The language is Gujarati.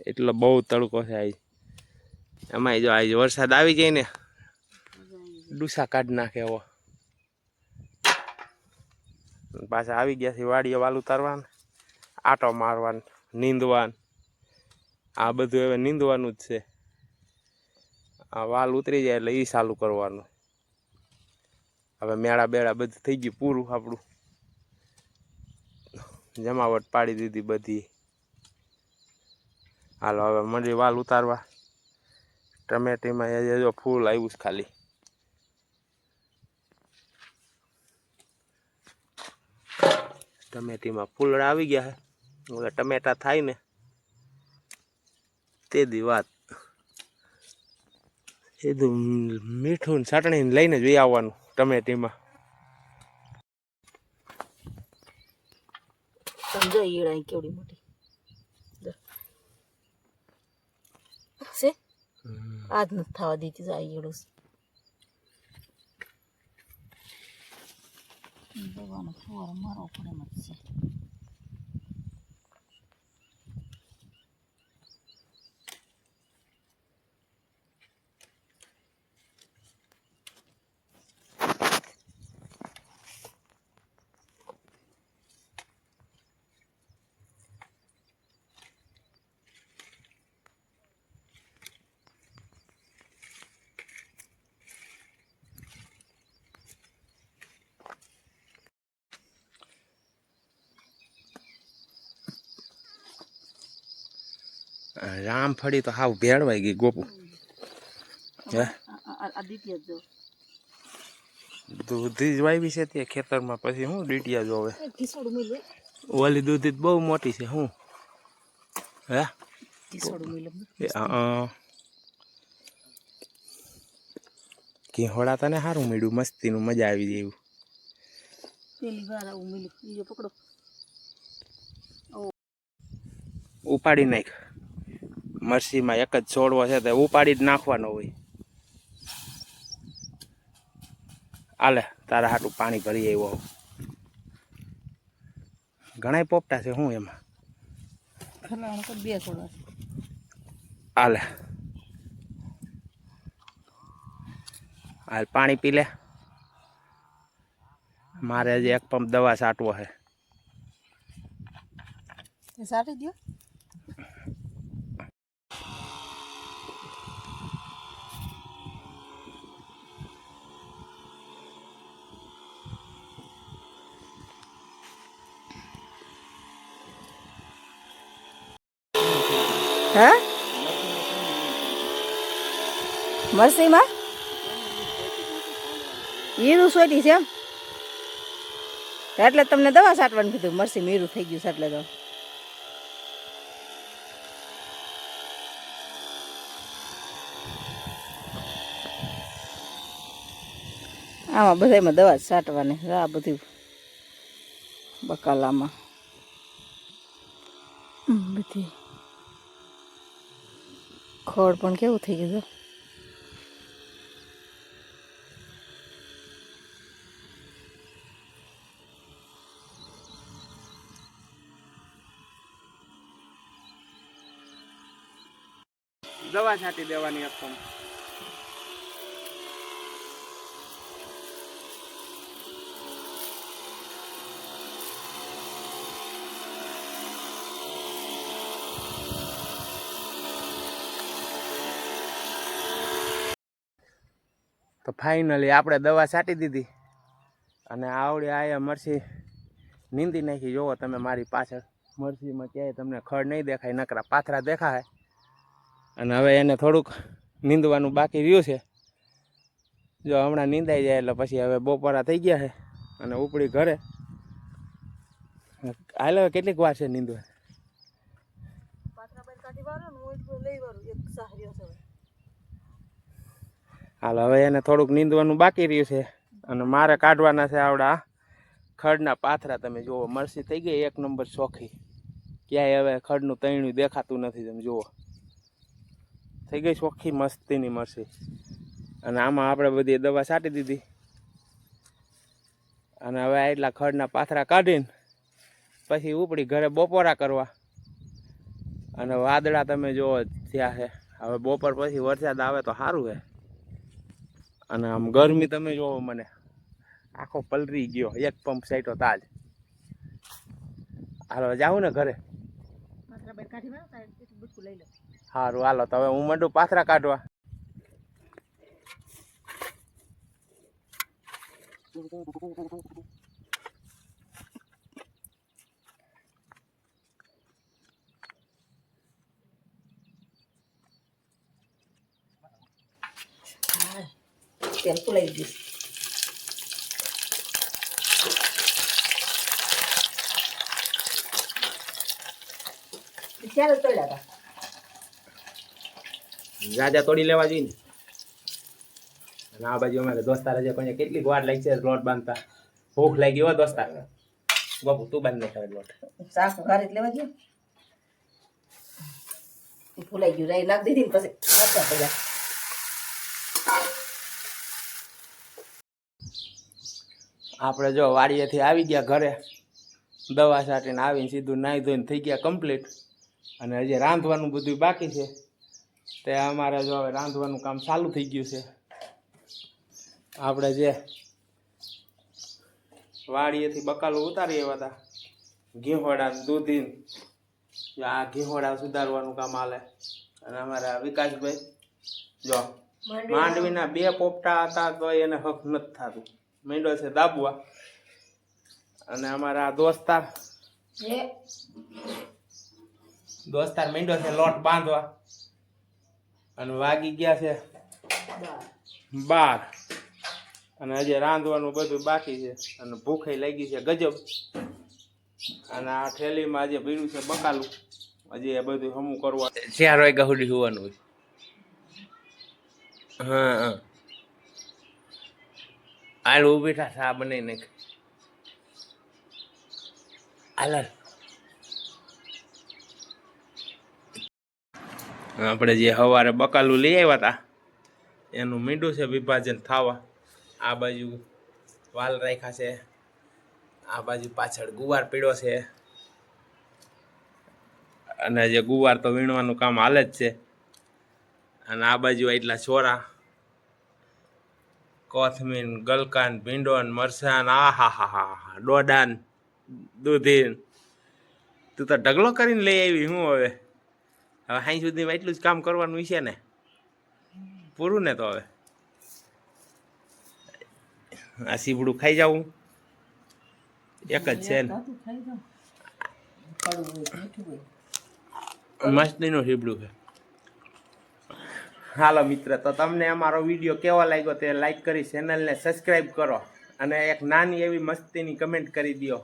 એટલો બહુ તડકો છે આજ એમાં જો આજ વરસાદ આવી જાય ને, ડૂસા કાઢી નાખે એવો પાછા આવી ગયા છે વાડીએ વાલ ઉતારવાને, આટો મારવાન, નીંદવાન. આ બધું હવે નીંદવાનું જ છે. આ વાલ ઉતરી જાય એટલે એ ચાલુ કરવાનું. હવે મેળા બેળા બધું થઈ ગયું પૂરું આપણું. જમાવટ પાડી દીધી બધી. હાલો, હવે મંડી વાલ ઉતારવા. ટમેટીમાં જો ફૂલ આવ્યું છે ખાલી. ટમેટીમાં ફૂલડા આવી ગયા છે. હવે ટમેટા થાય ને, તે દી વાત. એ તો મીઠું ને ચટણી લઈને જ વી આવવાનું ટમેટીમાં. સમજો કેવડી મોટી જો. છે આજ નથી થવા દીધી ગયેલું છે ભગવાન ફુવારો મારો પડે મત છે રામફળી તો હાવ ભેળવાઈ ગઈ ગોપુ. દીધી જ વાવી છે તે ખેતરમાં પછી હું ડીટિયા જોવે ઓલી દૂધી બહુ મોટી છે હું? હે? કિહોડા તને સારું મળ્યું મસ્તીનું મજા આવી જાય એવું. પેલી વાર આવું મિલે બીજો પકડો. ઉપાડી નાખ. મરસીમાં એક જ છોડવો છે તો ઉપાડી જ નાખવાનો હોય. આલે તારા હાટું પાણી ભરી આવ્યો ઘણાય પોપટા છે હું એમાં? બે આલે. હાલ પાણી પી લે. મારે હજી એક પંપ દવા છાંટવો છે. સાટી દો હે? મરસીમાં? હીરું સોટી છે એમ? એટલે તમને દવા છાંટવાનું કીધું. મરસી મીરું થઈ ગયું છે એટલે તો. આમાં બધામાં દવા છાંટવાની આ બધું. બકાલામાં. બધી. ખડ પણ કેવું થઈ ગયું દવા છાંટી દેવાની એક તો ફાઇનલી આપણે દવા છાંટી દીધી. અને આવડી આયા મરસી નીંદી નાખી. જોવો તમે મારી પાછળ. મરસીમાં ક્યાંય તમને ખડ નહીં દેખાય, નકરા પાથરા દેખાય. અને હવે એને થોડુંક નીંદવાનું બાકી રહ્યું છે. જો હમણાં નીંદાઈ જાય એટલે પછી હવે બપોરા થઈ ગયા છે અને ઉપડી ઘરે. હાલ, કેટલીક વાર છે નીંદવા? હાલ, હવે એને થોડુંક નીંદવાનું બાકી રહ્યું છે. અને મારે કાઢવાના છે આવડા. ખડના પાથરા તમે જુઓ, મરસી થઈ ગઈ, એક નંબર ચોખ્ખી ક્યાંય હવે ખડનું તૈણું દેખાતું નથી, તમે જુઓ. થઈ ગઈ ચોખ્ખી, મસ્તીની મરસી. અને આમાં આપણે બધી દવા છાંટી દીધી. અને હવે એટલા ખડના પાથરા કાઢીને પછી ઉપડી ઘરે બપોરા કરવા. અને વાદળા તમે જુઓ ત્યાં છે. હવે બપોર પછી વરસાદ આવે તો સારું છે. અને આમ ગરમી તમે જોવો મને આખો પલરી ગયો એક પંપ સાઈટો તાજ. હાલો જાઉં ને ઘરે? સારું હાલો તો હવે હું મંડું પાથરા કાઢવા. તેલ ફૂલાઈ ગયું. ત્યારે તોડ્યા હતા. જાજા તોડી લેવા જોઈએ અને આ બાજુ અમારે દોસ્તાર હજી પણ કેટલીક વાર લાગી છે લોટ બાંધતા. ભૂખ લાગી હોય દોસ્તાર. બાપુ તું બાંધ નાખે લોટ. શાક ઘરે લેવા ગયો ફૂલાઈ ગયું રાઈ નાખ દીધી ને પછી નાખ્યા આપણે જો વાડીએથી આવી ગયા ઘરે દવા છાંટીને આવીને સીધું નાહી ધોઈને થઈ ગયા કમ્પ્લીટ અને હજી રાંધવાનું બધું બાકી છે. તે અમારે જો હવે રાંધવાનું કામ ચાલુ થઈ ગયું છે. આપણે જે વાડીએથી બકાલું ઉતારી એવા હતા ઘીહોડા દૂધી આ ઘેહોડા સુધારવાનું કામ હાલે. અને અમારા વિકાસભાઈ જો માંડવીના. બે પોપટા હતા તો એને હક નથી થતું. માંડો છે દાબવા અને અમારા દોસ્તાર. એ. દોસ્તાર માંડ્યો છે લોટ બાંધવા. અને વાગી ગયા છે બાર. અને હજી રાંધવાનું બધું બાકી છે. અને ભૂખે લાગી છે ગજબ. અને આ થેલીમાં આજે ભીડું છે બકાલું હજી એ બધું હમું કરવા. ચાર વાગ્યા સુધી હોવાનું હોય હા હા. હાલ ઊભી થા સા બનાવી નાખ. હાલ. આપણે જે સવારે બકાલું લઈ આવ્યા હતા એનું મીંડું છે વિભાજન થવા. આ બાજુ વાલ રાખ્યા છે. આ બાજુ પાછળ ગુવાર પીળો છે. અને જે ગુવાર તો વીણવાનું કામ હાલે જ છે. અને આ બાજુ એટલા છોરા. કોથમીર ગલકાન ભીંડોન મરસાન આ હા હા હા ડોડાન દૂધીન. તું તો ઢગલો કરીને લઈ આવી હું હવે? હવે હાઈ સુધીમાં એટલું જ કામ કરવાનું છે ને? પૂરું ને તો હવે? આ સીબડું ખાઈ જાવું એક જ છે ને? મસ્તીનું સીબડું છે. હાલો મિત્ર, તો તમને અમારો વીડિયો કેવો લાગ્યો તે લાઈક કરી ચેનલને સબસ્ક્રાઈબ કરો અને એક નાની એવી મસ્તીની કમેન્ટ કરી દો